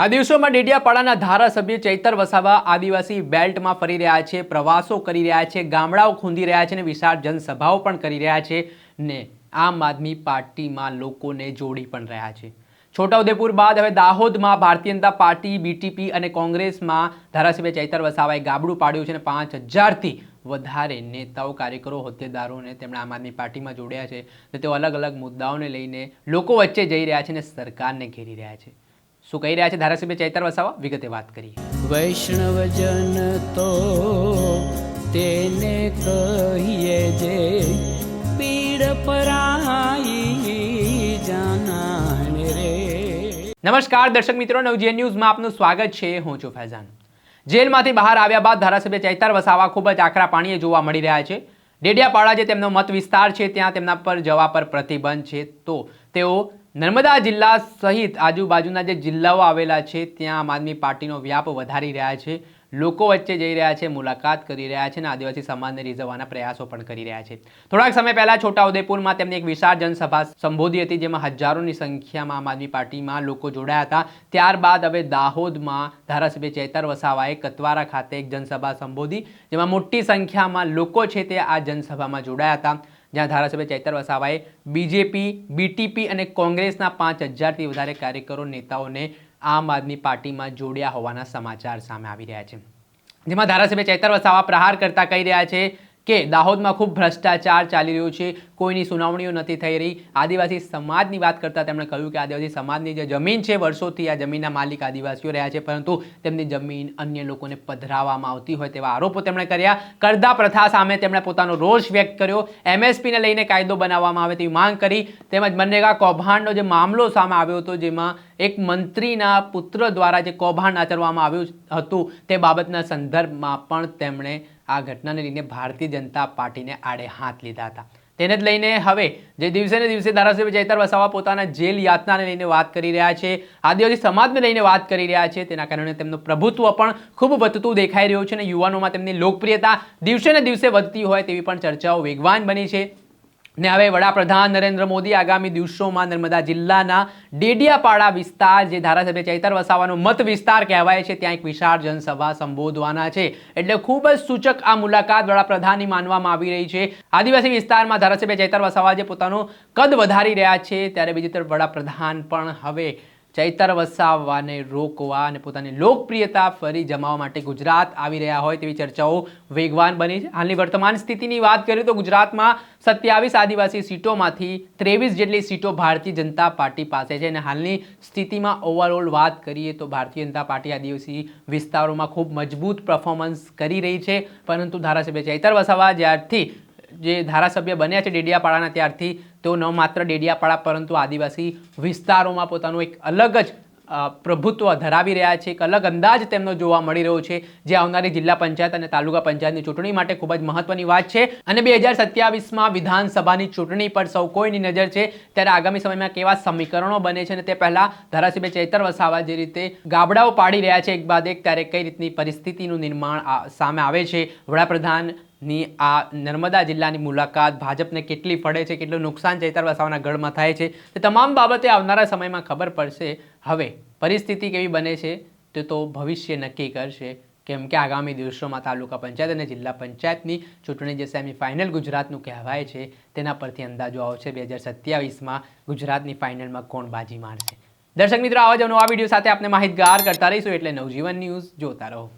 આ દિવસોમાં ડેડિયાપાડાના ધારાસભ્ય ચૈતર વસાવા આદિવાસી બેલ્ટમાં ફરી રહ્યા છે, પ્રવાસો કરી રહ્યા છે, ગામડાઓ ખૂંદી રહ્યા છે અને વિશાળ જનસભાઓ પણ કરી રહ્યા છે ને આમ આદમી પાર્ટીમાં લોકોને જોડી પણ રહ્યા છે. છોટાઉદેપુર બાદ હવે દાહોદમાં ભારતીય જનતા પાર્ટી, બીટીપી અને કોંગ્રેસમાં ધારાસભ્ય ચૈતર વસાવાએ ગાબડું પાડ્યું છે અને પાંચ હજારથી વધારે નેતાઓ, કાર્યકરો, હોદ્દેદારોને તેમણે આમ આદમી પાર્ટીમાં જોડ્યા છે. તો તેઓ અલગ અલગ મુદ્દાઓને લઈને લોકો વચ્ચે જઈ રહ્યા છે અને સરકારને ઘેરી રહ્યા છે. શું કહી રહ્યા છે ધારાસભ્ય ચૈતર વસાવા? વિગતે વાત કરીએ. વૈષ્ણવજન તો તેને કહીએ જે પીડ પરાઈ જાનાને રે. નમસ્કાર દર્શક મિત્રો નવજીએન ન્યૂઝમાં આપનું સ્વાગત છે. હું છું ફૈઝાન. જેલમાંથી બહાર આવ્યા બાદ ધારાસભ્ય ચૈતર વસાવા ખૂબ જ આકરા પાણીએ જોવા મળી રહ્યા છે. ડેડિયાપાડા જે તેમનો મત વિસ્તાર છે ત્યાં તેમના પર જવા પર પ્રતિબંધ છે. તો તેઓ નર્મદા જિલ્લા સહિત આજુબાજુના જે જિલ્લાઓ આવેલા છે, ત્યાં આમ આદમી પાર્ટીનો વ્યાપ વધારી રહ્યા છે. લોકો વચ્ચે જઈ રહ્યા છે, મુલાકાત કરી રહ્યા છે અને આદિવાસી સમાજને રીઝવવાના પ્રયાસો પણ કરી રહ્યા છે. થોડાક સમય પહેલા છોટાઉદેપુરમાં તેમની એક વિશાળ જનસભા સંબોધી હતી, જેમાં હજારોની સંખ્યામાં આમ આદમી પાર્ટીમાં લોકો જોડાયા હતા. ત્યારબાદ હવે દાહોદમાં ધારાસભ્ય ચેતર વસાવાએ કતવારા ખાતે એક જનસભા સંબોધી, જેમાં મોટી સંખ્યામાં લોકો છે તે આ જનસભામાં જોડાયા હતા. જ્યાં ધારાસભ્ય ચૈતર વસાવાએ બીજેપી બીટીપી અને કોંગ્રેસના પાંચ હજારથી વધારે કાર્યકરો નેતાઓને આમ આદમી પાર્ટીમાં જોડ્યા હોવાના સમાચાર સામે આવી રહ્યા છે. જેમાં ધારાસભ્ય ચૈતર વસાવા પ્રહાર કરતા કહી રહ્યા છે કે દાહોદમાં ખૂબ ભ્રષ્ટાચાર ચાલી રહ્યો છે, કોઈની સુનાવણીઓ નથી થઈ રહી. આદિવાસી સમાજની વાત કરતાં તેમણે કહ્યું કે આદિવાસી સમાજની જે જમીન છે, વર્ષોથી આ જમીનના માલિક આદિવાસીઓ રહ્યા છે, પરંતુ તેમની જમીન અન્ય લોકોને પધરાવવામાં આવતી હોય તેવા આરોપો તેમણે કર્યા. કરદા પ્રથા સામે તેમણે પોતાનો રોષ વ્યક્ત કર્યો. એમએસપીને લઈને કાયદો બનાવવામાં આવે તેવી માંગ કરી. તેમજ મનરેગા કૌભાંડનો જે મામલો સામે આવ્યો હતો, જેમાં એક મંત્રીના પુત્ર દ્વારા જે કૌભાંડ આચરવામાં આવ્યું હતું, તે બાબતના સંદર્ભમાં પણ તેમણે આ ઘટનાને લઈને ભારતીય જનતા પાર્ટીને આડે હાથ લીધા હતા. તેને જ લઈને હવે જે દિવસે ને દિવસે ધારાસભ્ય ચૈતર વસાવા પોતાના જેલ યાતનાને લઈને વાત કરી રહ્યા છે, આદિવાસી સમાજને લઈને વાત કરી રહ્યા છે, તેના કારણે તેમનું પ્રભુત્વ પણ ખૂબ વધતું દેખાઈ રહ્યું છે અને યુવાનોમાં તેમની લોકપ્રિયતા દિવસે ને દિવસે વધતી હોય તેવી પણ ચર્ચાઓ વેગવાન બની છે. ને હવે વડાપ્રધાન નરેન્દ્ર મોદી આગામી દિવસોમાં નર્મદા જિલ્લાના ડેડિયાપાડા વિસ્તાર, જે ધારાસભ્ય ચૈતર વસાવાનો મત વિસ્તાર કહેવાય છે, ત્યાં એક વિશાળ જનસભા સંબોધવાના છે. એટલે ખૂબ જ સૂચક આ મુલાકાત વડાપ્રધાનની માનવામાં આવી રહી છે. આદિવાસી વિસ્તારમાં ધારાસભ્ય ચૈતર વસાવા જે પોતાનું કદ વધારી રહ્યા છે. ત્યારે બીજી તરફ વડાપ્રધાન પણ હવે ચૈતર વસાવાને રોકવા અને પોતાની લોકપ્રિયતા ફરી જમાવવા માટે ગુજરાત આવી રહ્યા હોય તેવી ચર્ચાઓ વેગવાન બની છે. હાલની વર્તમાન સ્થિતિની વાત કરીએ તો ગુજરાતમાં સત્યાવીસ આદિવાસી સીટોમાંથી ત્રેવીસ જેટલી સીટો ભારતીય જનતા પાર્ટી પાસે છે અને હાલની સ્થિતિમાં ઓવરઓલ વાત કરીએ તો ભારતીય જનતા પાર્ટી આદિવાસી વિસ્તારોમાં ખૂબ મજબૂત પરફોર્મન્સ કરી રહી છે. પરંતુ ધારાસભ્ય ચૈતર વસાવા જ્યારથી જે ધારાસભ્ય બન્યા છે ડેડિયાપાડાના ત્યારથી, તેઓ ન માત્ર ડેડિયાપાડા પરંતુ આદિવાસી વિસ્તારોમાં પોતાનું એક અલગ જ પ્રભુત્વ ધરાવી રહ્યા છે, એક અલગ અંદાજ તેમનો જોવા મળી રહ્યો છે, જે આવનારી જિલ્લા પંચાયત અને તાલુકા પંચાયતની ચૂંટણી માટે ખૂબ જ મહત્વની વાત છે. અને બે હજાર સત્યાવીસમાં વિધાનસભાની ચૂંટણી પર સૌ કોઈની નજર છે, ત્યારે આગામી સમયમાં કેવા સમીકરણો બને છે અને તે પહેલાં ધારાસભ્ય ચૈતર વસાવા જે રીતે ગાબડાઓ પાડી રહ્યા છે, એક બાદ એક, ત્યારે કઈ રીતની પરિસ્થિતિનું નિર્માણ સામે આવે છે. વડાપ્રધાન ની આ નર્મદા જિલ્લાની મુલાકાત, ભાજપને કેટલી ફળે છે, કેટલું નુકસાન ચૈતર વસાવાના ગઢમાં થાય છે, તે તમામ બાબતે આવનારા સમયમાં ખબર પડશે. હવે, પરિસ્થિતિ કેવી બને છે, તે તો ભવિષ્ય નક્કી કરશે. કેમ કે આગામી દિવસોમાં તાલુકા પંચાયત અને જિલ્લા પંચાયતની ચૂંટણી જે સેમીફાઇનલ ગુજરાતનું કહેવાય છે, તેના પરથી અંદાજો આવશે બે હજાર સત્યાવીસમાં ગુજરાતની ફાઇનલમાં કોણ બાજી મારશે. દર્શક મિત્રો, આવા જ નવા વીડિયો સાથે આપણે માહિતગાર કરતા રહીશું, એટલે નવજીવન ન્યૂઝ જોતા રહો.